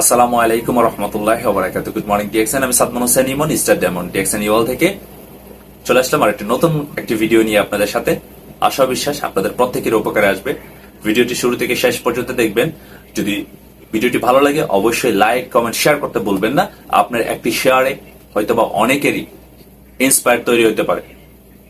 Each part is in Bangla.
আসসালামু আলাইকুম রহমতুল্লাহ ওবরাকাত গুড মর্নিং ডিএক্সএন আমি Sadman Hossain Emon star diamond DXN ইওয়াল থেকে। চলে আসলাম আর একটি নতুন একটি ভিডিও নিয়ে আপনাদের সাথে। আশা বিশ্বাস আপনাদের প্রত্যেকের উপকারে আসবে। ভিডিওটি শুরু থেকে শেষ পর্যন্ত দেখবেন। যদি ভিডিওটি ভালো লাগে, অবশ্যই লাইক কমেন্ট শেয়ার করতে ভুলবেন না। আপনার একটি শেয়ারে হয়তোবা অনেকেরই ইন্সপায়ার তৈরি হতে পারে।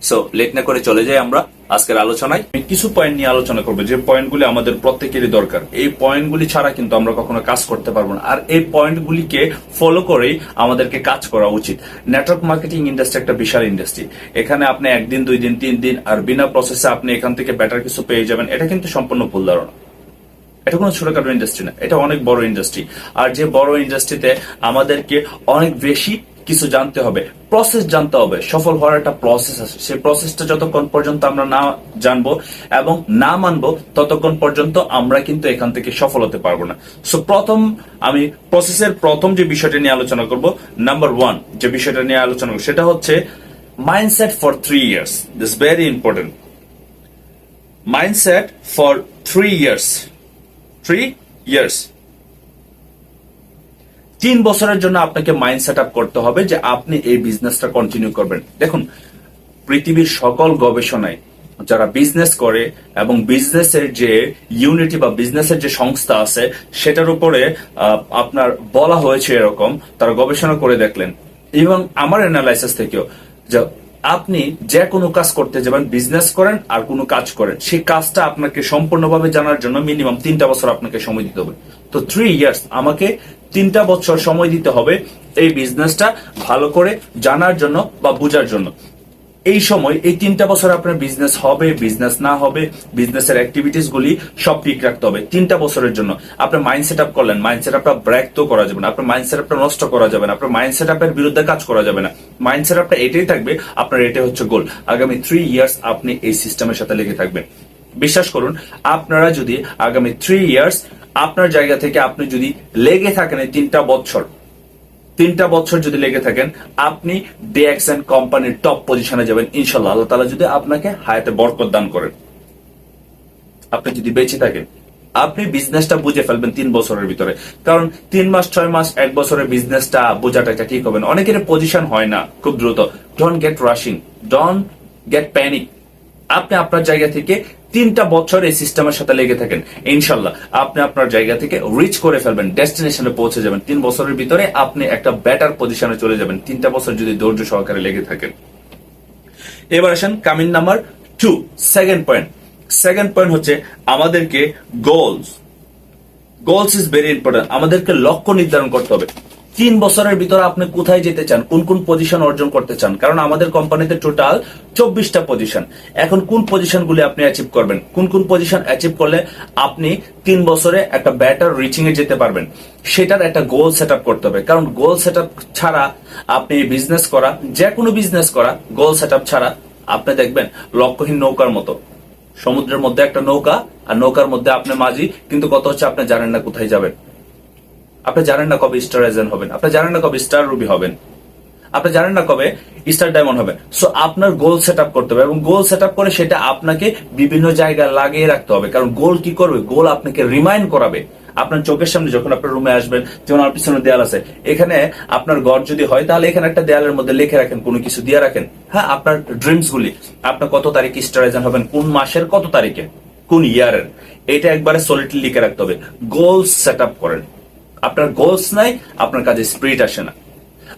সো লেট না করে চলে যাই আমরা আজকের আলোচনায়। কিছু পয়েন্ট নিয়ে আলোচনা করব, যে পয়েন্টগুলি আমাদের প্রত্যেকেরই দরকার। এই পয়েন্টগুলি ছাড়া কিন্তু আমরা কখনো কাজ করতে পারব না। আর এই পয়েন্টগুলিকে ফলো করেই আমাদেরকে কাজ করা উচিত। নেটওয়ার্ক মার্কেটিং ইন্ডাস্ট্রি একটা বিশাল ইন্ডাস্ট্রি এখানে আপনি একদিন, দুই দিন, তিন দিন, আর বিনা প্রসেসে আপনি এখান থেকে বেটার কিছু পেয়ে যাবেন, এটা কিন্তু সম্পূর্ণ ভুল ধারণা। এটা কোনো ছোটখাটো ইন্ডাস্ট্রি না, এটা অনেক বড় ইন্ডাস্ট্রি আর যে বড় ইন্ডাস্ট্রিতে আমাদেরকে অনেক বেশি কিছু জানতে হবে প্রসেস জানতে হবে, সফল হওয়ার একটা প্রসেস আছে। সেই প্রসেসটা যতক্ষণ পর্যন্ত আমরা না জানব এবং না মানবো, ততক্ষণ পর্যন্ত আমরা কিন্তু এখান থেকে সফল হতে পারব না। সো প্রথম আমি প্রসেসের প্রথম যে বিষয়টা নিয়ে আলোচনা করব নাম্বার ওয়ান যে বিষয়টা নিয়ে আলোচনা করব, সেটা হচ্ছে mindset for three years this very important mindset for three years three years তিন বছরের জন্য আপনাকে মাইন্ড সেট করতে হবে যে আপনি এই বিজনেসটা কন্টিনিউ করবেন। দেখুন, পৃথিবীর সকল গবেষণায় যারা বিজনেস করে এবং বিজনেসের যে ইউনিটি বা বিজনেসের যে সংস্থা আছে, সেটার উপরে আপনার বলা হয়েছে এরকম, তারা গবেষণা করে দেখলেন। এবং আমার অ্যানালাইসিস থেকেও, যে আপনি যে কোনো কাজ করতে যাবেন, বিজনেস করেন আর কোনো কাজ করেন, সেই কাজটা আপনাকে সম্পূর্ণভাবে জানার জন্য মিনিমাম তিনটা বছর আপনাকে সময় দিতে হবে। তো থ্রি ইয়ার্স আমাকে তিনটা বছর সময় দিতে হবে এই বিজনেসটা ভালো করে জানার জন্য বা বোঝার জন্য। এই সময় এই তিনটা বছর আপনার বিজনেস হবে বিজনেস না হবে বিজনেসের অ্যাক্টিভিটিস গুলি সব ঠিক রাখতে হবে তিনটা বছরের জন্য। আপনার মাইন্ড সেট আপ করলেন মাইন্ড সেট আপটা ব্রেক তো করা যাবে না। আপনার মাইন্ড সেট আপটা নষ্ট করা যাবে না। আপনার মাইন্ড সেট আপের বিরুদ্ধে কাজ করা যাবে না। মাইন্ড সেট আপটা এটাই থাকবে, আপনার এটাই হচ্ছে গোল আগামী থ্রি ইয়ার্স আপনি এই সিস্টেমের সাথে লেগে থাকবেন। বিশ্বাস করুন, আপনারা যদি আগামী থ্রি ইয়ার্স আপনার জায়গা থেকে আপনি যদি লেগে থাকেন এই তিনটা বছর তিনটা বছর যদি লেগে থাকেন, আপনি ডিএক্সএন কোম্পানির টপ পজিশনে যাবেন ইনশাল্লাহ আল্লাহ তালা যদি আপনাকে হায়াতে বরকত দান করেন, আপনি যদি বেঁচে থাকেন, আপনি বিজনেসটা বুঝে ফেলবেন তিন বছরের ভিতরে। কারণ তিন মাস, ছয় মাস, এক বছরের বিজনেসটা বোঝাটা এটা ঠিক হবে না। অনেকের পজিশন হয় না খুব দ্রুত। Don't get rushing don't get panic আপনি আপনার জায়গা থেকে তিনটা বছর এই সিস্টেমের সাথে লেগে থাকেন। ইনশাল্লাহ আপনি আপনার জায়গা থেকে রিচ করে ফেলবেন ডেস্টিনেশনে পৌঁছে যাবেন। তিন বছরের ভিতরে আপনি একটা বেটার পজিশনে চলে যাবেন। তিনটা বছর যদি ধৈর্য সহকারে লেগে থাকেন। এবার আসেন coming number two second point second point হচ্ছে আমাদেরকে goals goals is very important আমাদেরকে লক্ষ্য নির্ধারণ করতে হবে। তিন বছরের ভিতরে আপনি কোথায় যেতে চান? কোন কোন পজিশন অর্জন করতে চান? কারণ আমাদের কোম্পানিতে টোটাল চব্বিশটা পজিশন এখন কোন পজিশন গুলি আপনি অ্যাচিভ করবেন? কোন কোন পজিশন অ্যাচিভ করলে আপনি তিন বছরে একটা ব্যাটার রিচিং এ যেতে পারবেন? সেটার একটা গোল সেট করতে হবে। কারণ গোল সেট ছাড়া আপনি বিজনেস করা যে কোনো বিজনেস করা গোল সেট ছাড়া আপনি দেখবেন লক্ষ্যহীন নৌকার মতো। সমুদ্রের মধ্যে একটা নৌকা, আর নৌকার মধ্যে আপনি মাঝি, কিন্তু কত হচ্ছে আপনি জানেন না কোথায় যাবেন। আপনি জানেন না কবে স্টার এজেন্ট হবেন, আপনি জানেন না কবে স্টার রুবি হবেন, আপনি জানেন না কবে স্টার ডায়মন্ড হবে সো আপনার গোল সেট আপ করতে হবে এবং গোল সেট আপ করে সেটা আপনাকে বিভিন্ন জায়গায় লাগিয়ে রাখতে হবে। কারণ গোল কি করবে? গোল আপনাকে রিমাইন্ড করাবে। আপনার চোখের সামনে যখন আপনার রুমে আসবেন, যেমন আমার পিছনে দেয়াল আছে, এখানে আপনার ঘর যদি হয়, তাহলে এখানে একটা দেয়ালের মধ্যে লিখে রাখেন, কোনো কিছু দিয়ে রাখেন। হ্যাঁ আপনার ড্রিমস গুলি আপনার কত তারিখে স্টার এজেন্ট হবেন, কোন মাসের কত তারিখে, কোন ইয়ারের এটা একবারে সলিডলি লিখে রাখতে হবে। গোল সেট করেন। আপনার গোলস নাই, আপনার কাজে স্পিরিট আসে না।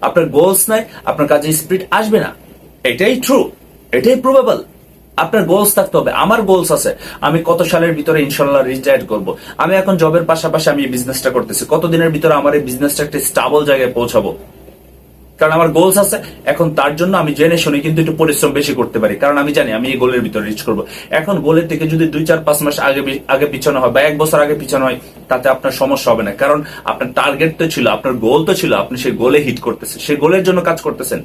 আপনার গোলস নাই, আপনার কাজে স্পিরিট আসবে না। এটাই ট্রু এটাই প্রুভেবল আপনার গোলস থাকতে হবে, আমার গোলস আছে। আমি কত সালের ভিতরে ইনশাল্লাহ রিটায়ার করব। আমি এখন জবের পাশাপাশি আমি বিজনেসটা করতেছি। কতদিনের ভিতরে আমার এই বিজনেসটা একটা স্টাবল জায়গায় পৌঁছাবো? কারণ আমার গোলস আছে, এখন তার জন্য আমি জেনে শুনে কিন্তু একটু পরিশ্রম বেশি করতে পারি। কারণ আমি জানি আমি এই গোলের ভিতরে রিচ করব। এখন গোলের থেকে যদি দুই, চার, পাঁচ মাস আগে আগে পিছনে হয় বা এক বছর আগে পিছনে হয়, তাতে আপনার সমস্যা হবে না। কারণ আপনার টার্গেট তো ছিল, আপনার গোল তো ছিল, আপনি সেই গোলে হিট করতেছেন। সেই গোলের জন্য কাজ করতেছেন।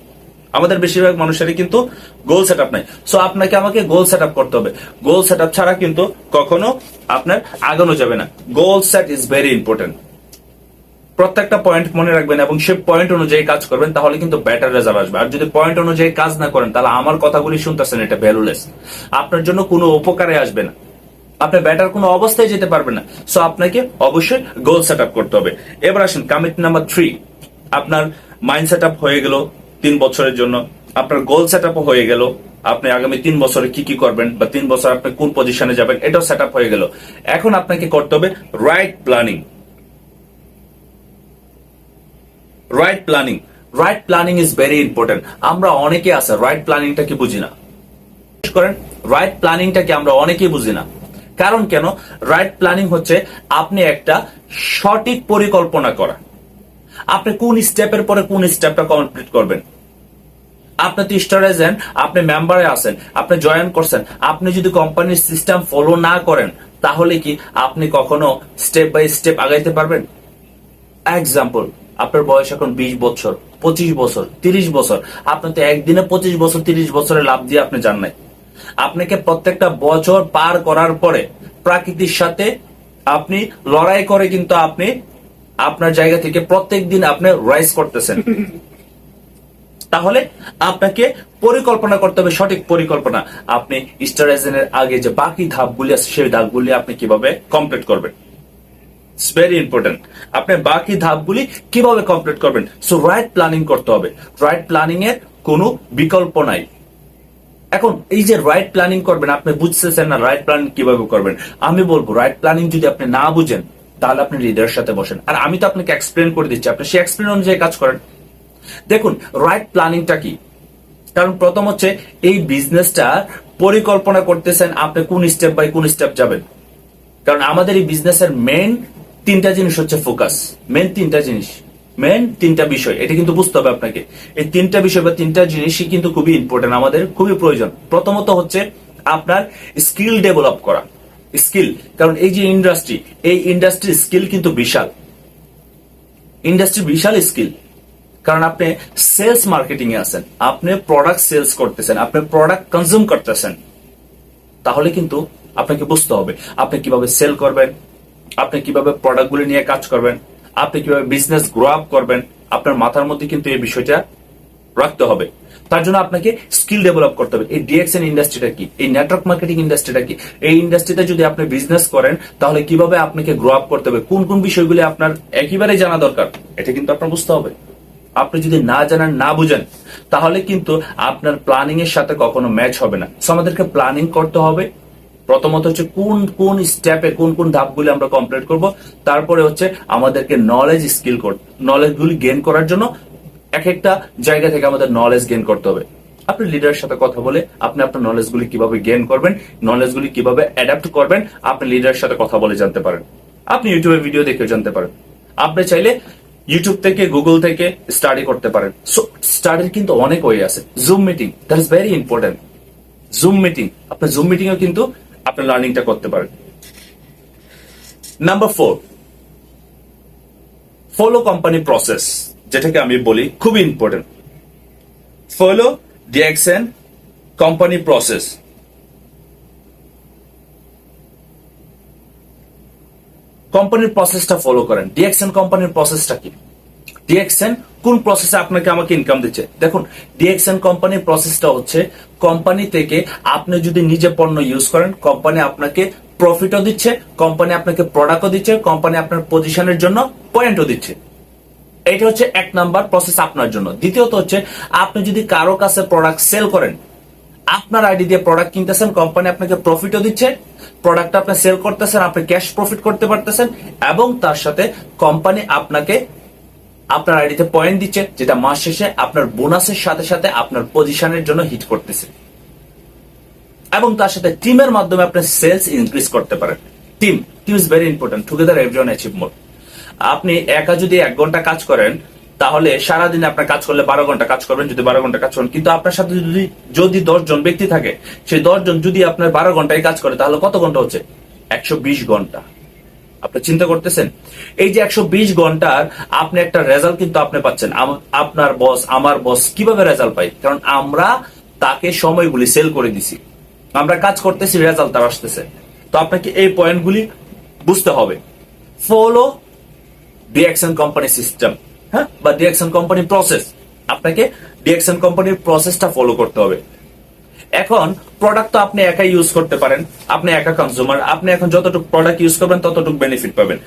আমাদের বেশিরভাগ মানুষেরই কিন্তু গোল সেট আপ নাই। সো আপনাকে আমাকে গোল সেট আপ করতে হবে। গোল সেট আপ ছাড়া কিন্তু কখনো আপনার আগানো যাবে না। Goal set is very important প্রত্যেকটা পয়েন্ট মনে রাখবেন এবং সে পয়েন্ট অনুযায়ী কাজ করবেন, তাহলে কিন্তু বেটার রেজাল্ট আসবে। আর যদি পয়েন্ট অনুযায়ী কাজ না করেন, তাহলে আমার কথাগুলি শুনতেছেন, এটা ভ্যালুলেস আপনার জন্য কোনো উপকারে আসবে না। আপনি ব্যাটার কোনো অবস্থায় যেতে পারবেন না। সো আপনাকে অবশ্যই গোল সেট আপ করতে হবে। এবার আসেন কামিট নাম্বার থ্রি আপনার মাইন্ড সেট আপ হয়ে গেল তিন বছরের জন্য। আপনার গোল সেট আপ হয়ে গেল। আপনি আগামী তিন বছরে কি কি করবেন বা তিন বছর আপনি কোন পজিশনে যাবেন, এটাও সেট আপ হয়ে গেল। এখন আপনাকে করতে হবে right planning right planning right planning is very important আমরা অনেকে আছে রাইট প্ল্যানিংটা কি বুঝি না? করেন রাইট প্ল্যানিংটাকে আমরা অনেকেই বুঝি না? কারণ কেন? রাইট প্ল্যানিং হচ্ছে আপনি একটা সঠিক পরিকল্পনা করা। আপনি কোন স্টেপের পরে কোন স্টেপটা কমপ্লিট করবেন? আপনি তো স্টার এজেন্ট আপনি মেম্বারে আছেন, আপনি জয়েন করছেন, আপনি যদি কোম্পানির সিস্টেম ফলো না করেন, তাহলে কি আপনি কখনো স্টেপ বাই স্টেপ আগাইতে পারবেন? এক্সাম্পল আপনার বয়স এখন বিশ বছর পঁচিশ বছর তিরিশ বছর। আপনি তো একদিনে পঁচিশ বছর তিরিশ বছরের লাভ দিয়ে আপনি জান নাই। আপনাকে প্রত্যেকটা বছর পার করার পরে প্রাকৃতির সাথে আপনি লড়াই করে কিন্তু আপনি আপনার জায়গা থেকে প্রত্যেক দিন আপনি রাইজ করতেছেন। তাহলে আপনাকে পরিকল্পনা করতে হবে সঠিক পরিকল্পনা। আপনি স্টারাইজেনের আগে যে বাকি ধাপগুলি আছে সেই ধাপগুলি আপনি কীভাবে কমপ্লিট করবেন? ইটস ভেরি ইম্পর্টেন্ট আপনি বাকি ধাপগুলি কীভাবে কমপ্লিট করবেন? সো রাইট প্ল্যানিং করতে হবে। রাইট প্ল্যানিং এর কোনো বিকল্প নাই। এখন, এই যে রাইট প্ল্যানিং করবেন, আপনি বুঝতেছেন না রাইট প্ল্যানিং কীভাবে করবেন? আমি বলব রাইট প্ল্যানিং যদি আপনি না বুঝেন, তাহলে আপনি লিডারের সাথে বসেন। আর আমি তো আপনাকে এক্সপ্লেন করে দিচ্ছি। আপনি সেই এক্সপ্লেন অনুযায়ী কাজ করেন। দেখুন রাইট প্ল্যানিংটা কি? কারণ প্রথম হচ্ছে, এই বিজনেসটা পরিকল্পনা করতেছেন আপনি কোন স্টেপ বাই কোন স্টেপ যাবেন। কারণ আমাদের এই বিজনেসের মেন তিনটা জিনিস হচ্ছে ফোকাস মেন তিনটা জিনিস। মেন তিনটা বিষয়। এটা কিন্তু বুঝতে হবে আপনাকে। এই তিনটা বিষয় বা তিনটা জিনিসই কিন্তু খুবই ইম্পর্টেন্ট আমাদের খুবই প্রয়োজন। প্রথমত হচ্ছে আপনার স্কিল ডেভেলপ করা। স্কিল কারণ এই যে ইন্ডাস্ট্রি এই ইন্ডাস্ট্রির স্কিল কিন্তু বিশাল। ইন্ডাস্ট্রি বিশাল স্কিল কারণ আপনি সেলস মার্কেটিং এ আছেন, আপনি প্রোডাক্ট সেলস করতেছেন, আপনি প্রোডাক্ট কনজিউম করতেছেন। তাহলে কিন্তু আপনাকে বুঝতে হবে, আপনি কীভাবে সেল করবেন আপনি কীভাবে প্রোডাক্টগুলি নিয়ে কাজ করবেন, আপনি কীভাবে বিজনেস গ্রো আপ করবেন, আপনার মাথার মধ্যে কিন্তু এই বিষয়টা রাখতে হবে। তার জন্য আপনাকে স্কিল ডেভেলপ করতে হবে। এই ডিএক্সএন ইন্ডাস্ট্রিটা কি? এই নেটওয়ার্ক মার্কেটিং ইন্ডাস্ট্রিটা কি? এই ইন্ডাস্ট্রিতে যদি আপনি বিজনেস করেন, তাহলে কীভাবে আপনাকে গ্রো আপ করতে হবে? কোন কোন বিষয়গুলি আপনার একেবারে জানা দরকার? এটা কিন্তু আপনার বুঝতে হবে। আপনি যদি না জানেন, না বুঝেন, তাহলে কিন্তু আপনার প্ল্যানিং এর সাথে কখনো ম্যাচ হবে না। আমাদেরকে প্ল্যানিং করতে হবে প্রথমত হচ্ছে কোন কোন স্টেপে কোন কোন ধাপগুলি আমরা কমপ্লিট করব, তারপরে হচ্ছে আমাদেরকে নলেজ স্কিল নলেজ গুলি গেইন করার জন্য এক একটা জায়গা থেকে আমাদের নলেজ গেইন করতে হবে। আপনি লিডারের সাথে কথা বলে আপনি আপনার নলেজ গুলি কীভাবে গেন করবেন নলেজ গুলি কীভাবে অ্যাডাপ্ট করবেন, আপনি লিডারের সাথে কথা বলে জানতে পারেন। আপনি ইউটিউবে ভিডিও দেখে জানতে পারেন। আপনি চাইলে ইউটিউব থেকে গুগল থেকে স্টাডি করতে পারেন। সো স্টাডির কিন্তু অনেক ওয়ে আছে। Zoom meeting that is very important Zoom meeting আপনার জুম মিটিং এও কিন্তু আপনি লার্নিংটা করতে পারেন number four follow company process যেটাকে আমি বলি খুবই important follow DXN company process কোম্পানির প্রসেসটা ফলো করেন। ডিএক্সএন কোম্পানির প্রসেসটা কি? ডিএক্সএন কোন প্রসেসে আপনাকে আমাকে ইনকাম দিচ্ছে? দেখুন ডিএক্সএন কোম্পানির প্রসেসটা হচ্ছে কোম্পানি থেকে আপনি যদি নিজে পণ্য ইউজ করেন কোম্পানি আপনাকে প্রফিটও দিচ্ছে কোম্পানি আপনাকে প্রোডাক্টও দিচ্ছে কোম্পানি আপনার পজিশনের জন্য পয়েন্টও দিচ্ছে। এটা হচ্ছে এক নাম্বার প্রসেস আপনার জন্য। দ্বিতীয়ত হচ্ছে, আপনি যদি কারও কাছে প্রোডাক্ট সেল করেন, আপনার আইডি দিয়ে প্রোডাক্ট কিনতেছেন কোম্পানি আপনাকে প্রফিটও দিচ্ছে প্রোডাক্ট আপনি সেল করতেছেন, আপনি ক্যাশ প্রফিট করতে পারতেছেন, এবং তার সাথে কোম্পানি আপনাকে আপনার আইডিতে পয়েন্ট দিচ্ছে, যেটা মাস শেষে আপনার বোনাসের সাথে সাথে আপনার পজিশনের জন্য হিট করতেছে। এবং তার সাথে টিমের মাধ্যমে আপনি সেলস ইনক্রিজ করতে পারেন। Team team is very important together everyone achieve more আপনি একা যদি এক ঘণ্টা কাজ করেন, তাহলে সারাদিনে আপনার কাজ করলে বারো ঘণ্টা কাজ করবেন, যদি বারো ঘণ্টা কাজ করেন। কিন্তু আপনার সাথে যদি যদি দশ জন ব্যক্তি থাকে, সেই দশ জন যদি আপনার বারো ঘন্টায় কাজ করে, তাহলে কত ঘণ্টা হচ্ছে? একশো বিশ ঘণ্টা। আপনি চিন্তা করতেছেন? এই যে একশো বিশ ঘণ্টার আপনি একটা রেজাল্ট কিন্তু আপনি পাচ্ছেন। আপনার বস আমার বস কীভাবে রেজাল্ট পাই কারণ আমরা তাকে সময়গুলি সেল করে দিছি। আমরা কাজ করতেছি রেজাল্ট তার আসতেছে। তো আপনাকে এই পয়েন্টগুলি বুঝতে হবে। ফলো ডিএক্সএন কোম্পানি সিস্টেম হ্যাঁ? বা ডিএক্সএন কোম্পানি প্রসেস আপনাকে ডিএক্সএন কোম্পানির প্রসেসটা ফলো করতে হবে। এখন প্রোডাক্ট তো আপনি একাই ইউজ করতে পারেন, আপনি একা কনজিউমার আপনি এখন যতটুকু প্রোডাক্ট ইউজ করবেন, ততটুকু বেনিফিট পাবেন।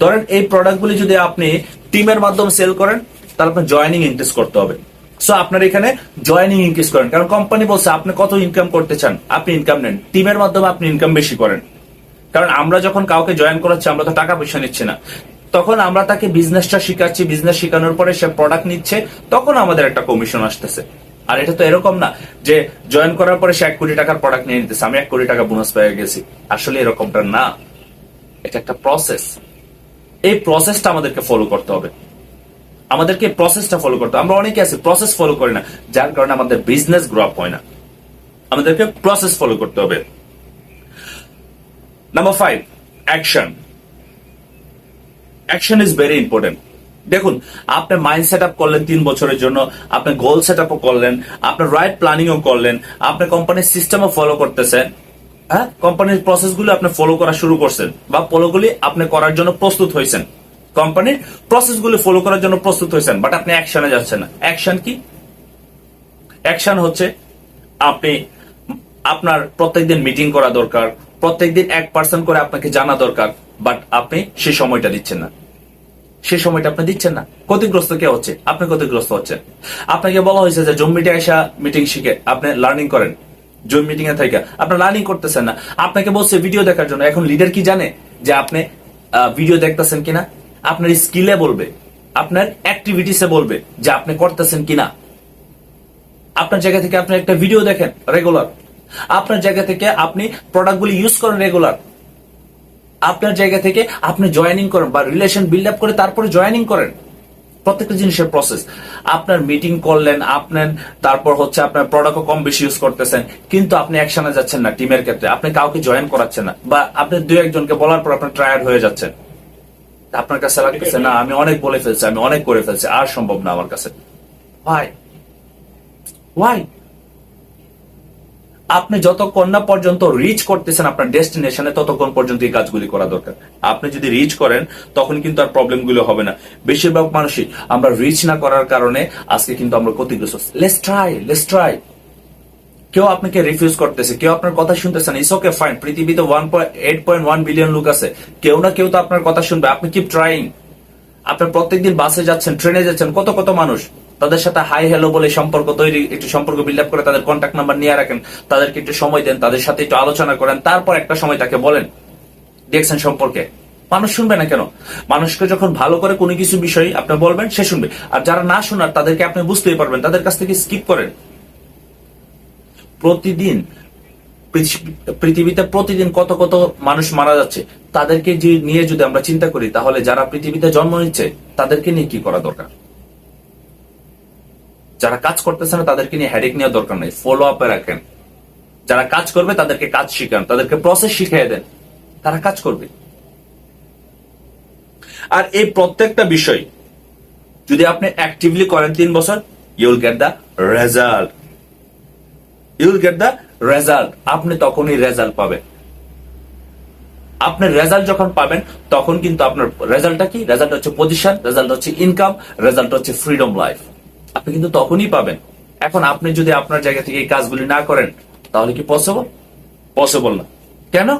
ধরেন এই প্রোডাক্টগুলি যদি আপনি টিমের মাধ্যমে সেল করেন, তাহলে আপনার জয়নিং ইনক্রিজ করতে হবে। সো আপনার এখানে জয়নিং ইনক্রিজ করেন। কারণ কোম্পানি বলছে, আপনি কত ইনকাম করতে চান? আপনি ইনকাম নেন। টিমের মাধ্যমে আপনি ইনকাম বেশি করেন। কারণ আমরা যখন কাউকে জয়েন করাচ্ছি, আমরা তো টাকা পয়সা নিচ্ছি না। তখন আমরা তাকে বিজনেসটা শিখাচ্ছি বিজনেস শেখানোর পরে সে প্রোডাক্ট নিচ্ছে, তখন আমাদের একটা কমিশন আসতেছে। আর এটা তো এরকম না যে জয়েন করার পরে সে এক কোটি টাকার প্রোডাক্ট নিয়ে নিতেছে, আমি এক কোটি টাকা বোনাস পেয়ে গেছি। আসলে এরকমটা না। এটা একটা প্রসেস এই প্রসেসটা আমাদেরকে ফলো করতে হবে। আমাদেরকে প্রসেসটা ফলো করতে আমরা অনেকে আছি প্রসেস ফলো করি না, যার কারণে আমাদের বিজনেস গ্রো আপ হয় না। আমাদেরকে প্রসেস ফলো করতে হবে। Number five action action is very important দেখুন, আপনি মাইন্ড সেট আপ করলেন তিন বছরের জন্য, আপনি গোল সেট আপও করলেন আপনার রাইট প্ল্যানিংও করলেন, আপনি কোম্পানির সিস্টেমও ফলো করতেছেন হ্যাঁ? কোম্পানির প্রসেসগুলো আপনি ফলো করা শুরু করছেন, বা ফলোগুলি আপনি করার জন্য প্রস্তুত হয়েছেন। কোম্পানির প্রসেসগুলো ফলো করার জন্য প্রস্তুত হয়েছেন বাট আপনি অ্যাকশনে যাচ্ছেন না। অ্যাকশন কি? অ্যাকশন হচ্ছে আপনি, আপনার প্রত্যেকদিন মিটিং করা দরকার, প্রত্যেকদিন এক পার্সেন্ট করে আপনাকে জানা দরকার বাট আপনি সেই সময়টা দিচ্ছেন না। সেই সময়টা আপনি দিচ্ছেন না। ক্ষতিগ্রস্ত কে হচ্ছে? আপনি ক্ষতিগ্রস্ত হচ্ছেন। আপনাকে বলা হয়েছে যে জুম মিটে আসা মিটিং শিখে আপনি লার্নিং করেন। জুম মিটিং এ থেকে আপনি লার্নিং করতেছেন না। আপনাকে বলছে ভিডিও দেখার জন্য। এখন লিডার কি জানে যে আপনি ভিডিও দেখতেছেন কিনা? আপনার স্কিলে বলবে। আপনার অ্যাক্টিভিটিসে বলবে যে আপনি করতেছেন কিনা। আপনার জায়গা থেকে আপনি একটা ভিডিও দেখেন রেগুলার আপনার জায়গা থেকে আপনি প্রোডাক্টগুলি ইউজ করেন রেগুলার আপনার জায়গা থেকে আপনি জয়েনিং করেন বা রিলেশন বিল্ড আপ করে তারপরে জয়েনিং করেন। প্রত্যেকটা জিনিসের প্রসেস আপনার মিটিং করলেন, আপনার তারপর হচ্ছে আপনার প্রোডাক্টও কম বেশি ইউজ করতেছেন, কিন্তু আপনি একসাথে যাচ্ছেন না টিমের ক্ষেত্রে। আপনি কাউকে জয়েন করাচ্ছেন না বা আপনি দু একজনকে বলার পর আপনার টায়ার্ড হয়ে যাচ্ছেন। আপনার কাছে লাগতেছে, না, আমি অনেক বলে ফেলছি, আমি অনেক করে ফেলছি, আর সম্ভব না আমার কাছে। ভাই ওয়াই আপনি যতক্ষণ না পর্যন্ত রিচ করতেছেন আপনার ডেস্টিনেশনে ততক্ষণ পর্যন্ত এই কাজগুলি করা দরকার। আপনি যদি রিচ করেন, তখন কিন্তু আর প্রবলেমগুলো হবে না। বেশিরভাগ মানুষই আমরা রিচ না করার কারণে আজকে কিন্তু আমরা ক্ষতিগ্রস্ত লেস ট্রাই লেস ট্রাই কেউ আপনাকে রিফিউজ করতেছে, কেউ আপনার কথা শুনতেছে না ইস ওকে ফাইন পৃথিবীতে one eight point one billion লোক আছে। কেউ না কেউ তো আপনার কথা শুনবে, আপনি কিপ ট্রাইং আপনার প্রত্যেকদিন বাসে যাচ্ছেন, ট্রেনে যাচ্ছেন, কত কত মানুষ। তাদের সাথে হাই হ্যালো বলে সম্পর্ক তৈরি, একটু সম্পর্ক বিল্ড আপ করে তাদের কন্ট্যাক্ট নাম্বার নিয়ে রাখেন, তাদেরকে একটু সময় দেন, তাদের সাথে একটু আলোচনা করেন, তারপর একটা সময় তাকে বলেন, দেখছেন সম্পর্কে। মানুষ শুনবে না কেন? মানুষকে যখন ভালো করে কোনো কিছু বিষয় আপনি বলবেন, সে শুনবে। আর যারা না শোনার, তাদেরকে আপনি বুঝতেই পারবেন, তাদের কাছ থেকে স্কিপ করেন। প্রতিদিন পৃথিবীতে প্রতিদিন কত কত মানুষ মারা যাচ্ছে, তাদেরকে নিয়ে যদি আমরা চিন্তা করি, তাহলে যারা পৃথিবীতে জন্ম নিচ্ছে, তাদেরকে নিয়ে কি করা দরকার? যারা কাজ করতেছে না, তাদেরকে নিয়ে হেডেক নেওয়ার দরকার নেই। ফলো আপে রাখেন। যারা কাজ করবে, তাদেরকে কাজ শিখান, তাদেরকে প্রসেস শিখিয়ে দেন। তারা কাজ করবে। আর এই প্রত্যেকটা বিষয় যদি আপনি অ্যাক্টিভলি করেন তিন বছর you'll get the result you'll get the result আপনি তখনই রেজাল্ট পাবেন। আপনি রেজাল্ট যখন পাবেন, তখন কিন্তু আপনার রেজাল্টটা কি? রেজাল্ট হচ্ছে পজিশন রেজাল্ট হচ্ছে ইনকাম রেজাল্ট হচ্ছে ফ্রিডম লাইফ আপনি কিন্তু তখনই পাবেন। এখন আপনি যদি আপনার জায়গা থেকে এই কাজগুলি না করেন, তাহলে কি পসিবল পসিবল না। কেন?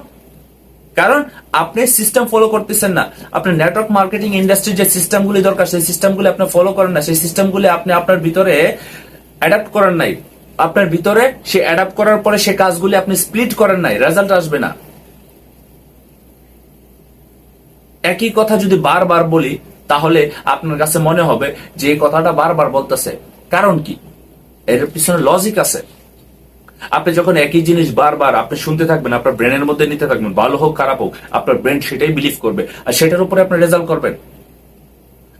কারণ আপনি সিস্টেম ফলো করতেছেন না। আপনি নেটওয়ার্ক মার্কেটিং ইন্ডাস্ট্রির যে সিস্টেমগুলি দরকার, সেই সিস্টেমগুলি আপনি ফলো করেন না। সেই সিস্টেমগুলি আপনি আপনার ভিতরে অ্যাডাপ্ট করেন নাই। আপনার ভিতরে সে অ্যাডাপ্ট করার পরে সে কাজগুলি আপনি স্প্লিট করেন নাই। রেজাল্ট আসবে না। একই কথা যদি বারবার বলি তাহলে আপনার কাছে মনে হবে যে এই কথাটা বারবার বলতেছে। কারণ কি? এর পিছনে লজিক আছে। আপনি যখন একই জিনিস বারবার আপনি শুনতে থাকবেন, আপনার ব্রেনের মধ্যে নিতে থাকবেন, ভালো হোক, খারাপ হোক, আপনার ব্রেন সেটাই বিলিভ করবে আর সেটার উপরে আপনি রেজাল্ট করবেন।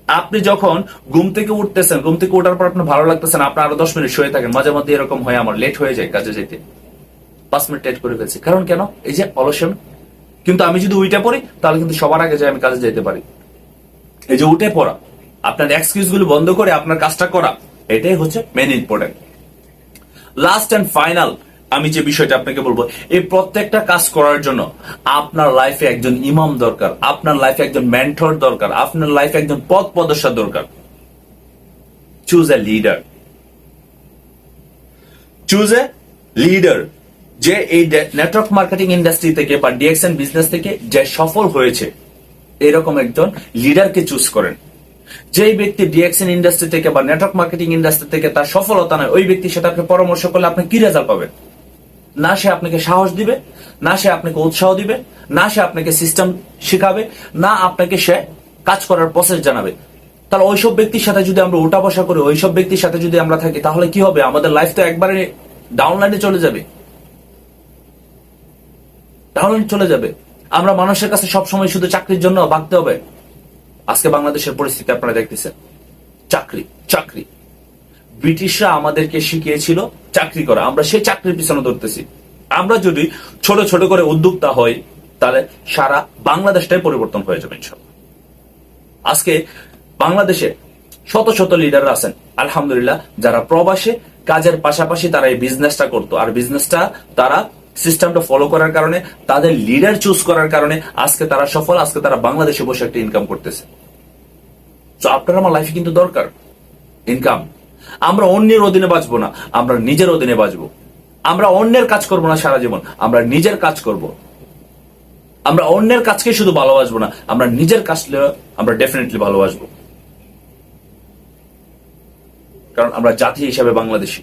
আপনি যখন ঘুম থেকে উঠতেছেন, ঘুম থেকে ওঠার পর আপনার ভালো লাগতেছেন আপনি আরও দশ মিনিট শুয়ে থাকেন, মাঝে মধ্যে এরকম হয়, আমার লেট হয়ে যায় কাজে যেতে। পাঁচ মিনিট লেট করে ফেলছি। কারণ কেন? এই যে অলসম। কিন্তু আমি যদি উইটা পড়ি, তাহলে কিন্তু সবার আগে যাই আমি কাজে যেতে পারি। এই যে উঠে পড়া, আপনার এক্সকিউজগুলো বন্ধ করে আপনার কাজটা করা, এটাই হচ্ছে main important last and final আমি যে বিষয়টা আপনাকে বলব, এই প্রত্যেকটা কাজ করার জন্য আপনার লাইফে একজন ইমাম দরকার, আপনার লাইফে একজন মেন্টর দরকার, আপনার লাইফে একজন পথ প্রদর্শক দরকার। Choose a leader choose a leader যে এই নেটওয়ার্ক মার্কেটিং ইন্ডাস্ট্রি থেকে বা ডিএক্সএন বিজনেস থেকে যে সফল হয়েছে এরকম একজন লিডারকে চুজ করেন। যেই ব্যক্তি ডিএক্সএন ইন্ডাস্ট্রি থেকে বা নেটওয়ার্ক মার্কেটিং ইন্ডাস্ট্রি থেকে তার সফলতা নয়, ওই ব্যক্তির সাথে আপনি পরামর্শ করলে আপনি কি রেজাল্ট পাবেন? না সে আপনাকে সাহস দিবে, না সে আপনাকে উৎসাহ দিবে, না সে আপনাকে সিস্টেম শেখাবে, না আপনাকে সে কাজ করার প্রসেস জানাবে। তাহলে ওইসব ব্যক্তির সাথে যদি আমরা উঠা বসা করি, ওইসব ব্যক্তির সাথে যদি আমরা থাকি, তাহলে কি হবে? আমাদের লাইফ তো একবারে ডাউনলাইনে চলে যাবে। ডাউনলাইন চলে যাবে। আমরা মানুষের কাছে সবসময় শুধু চাকরির জন্য ভাগতে হবে। আজকে বাংলাদেশের পরিস্থিতি আপনারা দেখতেছেন। চাকরি চাকরি। ব্রিটিশরা আমাদেরকে শিখিয়েছিল চাকরি করা। আমরা সেই চাকরির পিছনে ধরতেছি আমরা যদি ছোট ছোট করে উদ্যোক্তা হই, তাহলে সারা বাংলাদেশটাই পরিবর্তন হয়ে যাবে, ইনশাল্লাহ। আজকে বাংলাদেশে শত শত লিডার আছেন। আলহামদুলিল্লাহ, যারা প্রবাসে, কাজের পাশাপাশি তারা এই বিজনেসটা করতো। আর বিজনেসটা তারা সিস্টেমটা ফলো করার কারণে, তাদের লিডার চুজ করার কারণে আজকে তারা সফল, আজকে তারা বাংলাদেশে বসে একটা ইনকাম করতেছে। তো আপনার আমার লাইফে কিন্তু দরকার ইনকাম আমরা অন্যের অধীনে বাঁচবো না, আমরা নিজের অধীনে বাঁচবো। আমরা অন্যের কাজ করব না সারা জীবন, আমরা নিজের কাজ করব। আমরা অন্যের কাজকে শুধু ভালোবাসবো না, আমরা নিজের কাজকে আমরা ডেফিনেটলি ভালোবাসবো। কারণ আমরা জাতি হিসাবে বাংলাদেশি,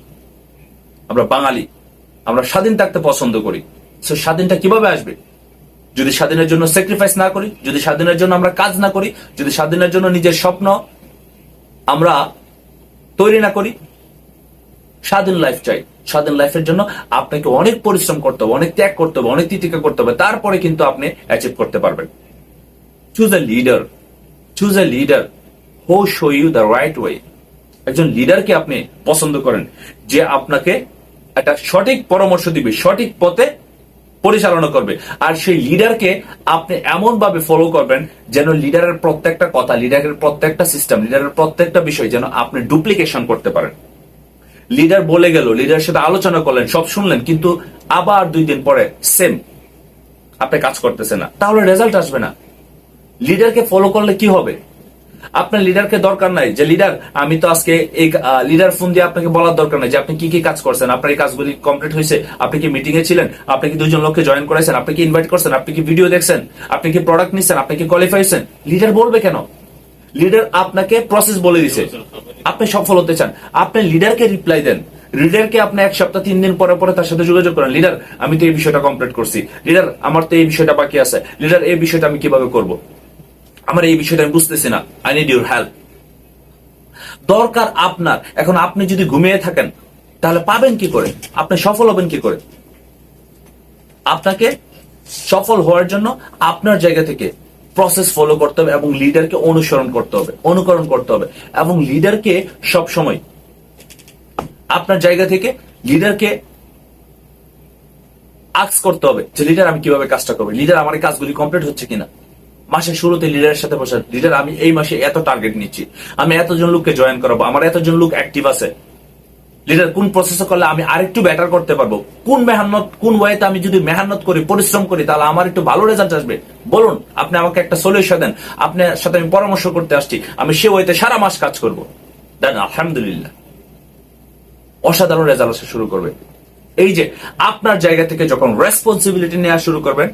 আমরা বাঙালি। আমরা স্বাধীন থাকতে পছন্দ করি। সো স্বাধীনটা কীভাবে আসবে? যদি স্বাধীনের জন্য স্যাক্রিফাইস না করি, যদি স্বাধীনের জন্য আমরা কাজ না করি, যদি স্বাধীনের জন্য নিজের স্বপ্ন আমরা তৈরি না করি, স্বাধীন লাইফ চাই। স্বাধীন লাইফের জন্য আপনাকে অনেক পরিশ্রম করতে হবে, অনেক ত্যাগ করতে হবে, অনেক তিতিকা করতে হবে। তারপরে কিন্তু আপনি অ্যাচিভ করতে পারবেন। Choose a leader choose a leader who show you the right way একজন লিডারকে আপনি পছন্দ করেন, যে আপনাকে একটা সঠিক পরামর্শ দিবে, সঠিক পথে পরিচালনা করবে। আর সেই লিডারকে আপনি এমন ভাবে ফলো করবেন যেন লিডারের প্রত্যেকটা কথা লিডারের প্রত্যেকটা সিস্টেম লিডারের প্রত্যেকটা বিষয় যেন আপনি ডুপ্লিকেশন করতে পারেন। লিডার বলে গেল লিডারের সাথে আলোচনা করলেন, সব শুনলেন, কিন্তু আবার দুই দিন পরে সেম আপনি কাজ করতেছে না। তাহলে রেজাল্ট আসবে না। লিডারকে ফলো করলে কি হবে? আপনার লিডারকে দরকার নাই। যে লিডার আমি তো আজকে এই লিডার ফোন দিয়ে আপনাকে বলার দরকার নাই যে আপনি কি কি কাজ করছেন, আপনার এই কাজগুলি কমপ্লিট হয়েছে, আপনি কি মিটিং এ ছিলেন, আপনি কি দুজন লোককে জয়েন করাইছেন, আপনি কি ইনভাইট করছেন, আপনি কি ভিডিও দেখছেন, আপনি কি প্রোডাক্ট নিচ্ছেন আপনি কি কোয়ালিফাই হয়েছেন লিডার বলবে কেন? লিডার আপনাকে প্রসেস বলে দিছে। আপনি সফল হতে চান। আপনি লিডারকে রিপ্লাই দেন। লিডারকে আপনি এক সপ্তাহ, তিন দিন পরে পরে তার সাথে যোগাযোগ করেন। লিডার আমি তো এই বিষয়টা কমপ্লিট করছি। লিডার আমার তো এই বিষয়টা বাকি আছে। লিডার এই বিষয়টা আমি কীভাবে করব? আমার এই বিষয়টা আমি বুঝতেছি না। আই নিড ইউর হেল্প দরকার আপনার। এখন আপনি যদি ঘুমিয়ে থাকেন, তাহলে পাবেন কি করে? আপনি সফল হবেন কি করে? আপনাকে সফল হওয়ার জন্য আপনার জায়গা থেকে প্রসেস ফলো করতে হবে এবং লিডারকে অনুসরণ করতে হবে, অনুকরণ করতে হবে এবং লিডারকে সব সময় আপনার জায়গা থেকে লিডারকে আক্স করতে হবে যে লিডার আমি কীভাবে কাজটা করব? লিডার আমার কাজগুলি কমপ্লিট হচ্ছে কিনা? মাসের শুরুতে লিডারের সাথে বসে লিডার আমি এই মাসে এত টার্গেট নিচ্ছি। আমি এতজন লোককে জয়েন করাবো, আমার এতজন লোক অ্যাক্টিভ আছে। লিডার কোন প্রসেস করলে আমি আরেকটু বেটার করতে পারব? কোন মেহান্নত, কোন ওয়েতে আমি যদি মেহান্নত করি, পরিশ্রম করি, তাহলে আমার একটু ভালো রেজাল্ট আসবে। বলুন, আপনি আমাকে একটা সলিউশন দেন। আপনার সাথে আমি পরামর্শ করতে আসছি। আমি সে ওয়েতে সারা মাস কাজ করব। দেন আলহামদুলিল্লাহ। অসাধারণ রেজাল্ট আসা শুরু করবে। এই যে, আপনার জায়গা থেকে যখন রেসপন্সিবিলিটি নেওয়া শুরু করবেন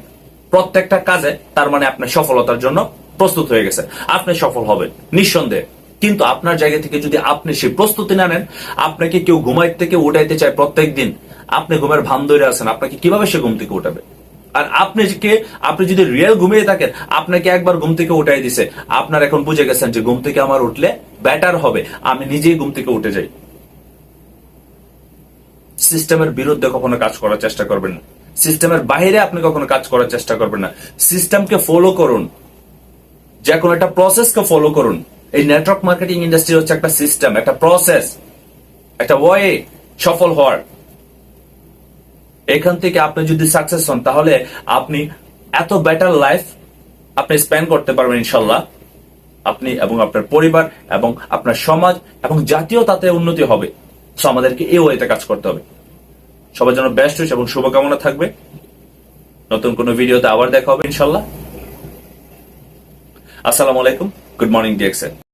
প্রত্যেকটা কাজে তার মানে আপনার সফলতার জন্য প্রস্তুত হয়ে গেছে। আপনি সফল হবেন, নিঃসন্দেহে। কিন্তু আপনার জায়গা থেকে যদি আপনি সেই প্রস্তুতি না নেন, আপনাকে কেউ ঘুমাই থেকে উঠাইতে চায় প্রত্যেক দিন। আপনি ঘুমের ভান ধরে আছেন, আপনাকে কীভাবে সে ঘুম থেকে উঠাবে? আর আপনি কে, আপনি যদি রিয়েল ঘুমিয়ে থাকেন, আপনাকে একবার ঘুম থেকে উঠাই দিছে। আপনার এখন বুঝে গেছেন যে ঘুম থেকে আমার উঠলে বেটার হবে, আমি নিজেই ঘুম থেকে উঠে যাই। সিস্টেমের বিরুদ্ধে কখনো কাজ করার চেষ্টা করবেন না। সিস্টেমের বাইরে আপনি কখনো কাজ করার চেষ্টা করবেন না। সিস্টেমকে ফলো করুন। যে কোনো একটা প্রসেসকে ফলো করুন। এই নেটওয়ার্ক মার্কেটিং ইন্ডাস্ট্রি হচ্ছে একটা সিস্টেম একটা প্রসেস একটা ওয়ে সফল হওয়ার। এখান থেকে আপনি যদি সাকসেস হন, তাহলে আপনি এত বেটার লাইফ আপনি স্পেন্ড করতে পারবেন ইনশাল্লাহ। আপনি এবং আপনার পরিবার এবং আপনার সমাজ এবং জাতীয় তাতে উন্নতি হবে। সো আমাদেরকে এই ওয়েতে কাজ করতে হবে। সবার জন্য ব্যস্ত হয়েছে এবং শুভকামনা থাকবে। নতুন কোনো ভিডিওতে আবার দেখা হবে, ইনশাল্লাহ। আসসালামু আলাইকুম গুড মর্নিং ডিএক্সএল